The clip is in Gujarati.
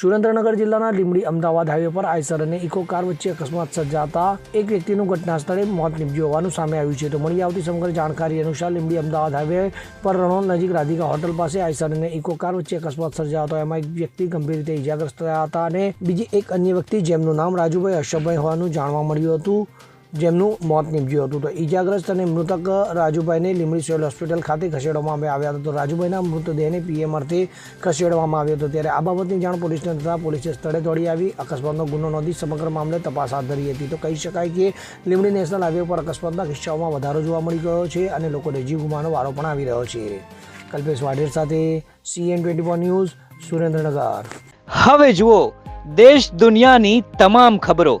સુરેન્દ્રનગર જિલ્લાના લીંબડી અમદાવાદ હાઈવે પર આઈસર અને ઇકો કાર વચ્ચે અકસ્માત સર્જાતા એક વ્યક્તિનું ઘટના સ્થળે મોત નીપજ્યું હોવાનું સામે આવ્યું છે. તો મળી આવતી સમગ્ર જાણકારી અનુસાર લીંબડી અમદાવાદ હાઈવે પર રણોલ નજીક રાધિકા હોટલ પાસે આઈસર અને ઇકો કાર વચ્ચે અકસ્માત સર્જાયો હતો. એમાં એક વ્યક્તિ ગંભીર રીતે ઇજાગ્રસ્ત થયા હતા અને બીજી એક અન્ય વ્યક્તિ જેમનું નામ રાજુભાઈ હર્ષભાઈ હોવાનું જાણવા મળ્યું હતું. જેમનું મોત નીપજ્યું હતું. તો ઈજાગ્રસ્ત અને મૃતક રાજુભાઈને લીમડી સિવિલ હોસ્પિટલ ખાતે ખસેડવામાં આવ્યા હતા. તો રાજુભાઈના મૃતદેહને પીએમ અર્થે ખસેડવામાં આવ્યો હતો. ત્યારે આ બાબતની જાણ પોલીસને થતાં પોલીસે સ્થળે દોડી આવી. અકસ્માતનો ગુનો નોંધી સમગ્ર મામલે તપાસ હાથ ધરી હતી. તો કહી શકાય કે લીમડી નેશનલ હાઈવે પર અકસ્માતના કિસ્સાઓમાં વધારો જોવા મળી ગયો છે અને લોકોને જીવ ગુમાવવાનો વારો પણ આવી રહ્યો છે. કલ્પેશ વાઢેર સાથે CN twenty four news Surendranagar. હવે જુઓ, દેશ દુનિયાની તમામ ખબરો.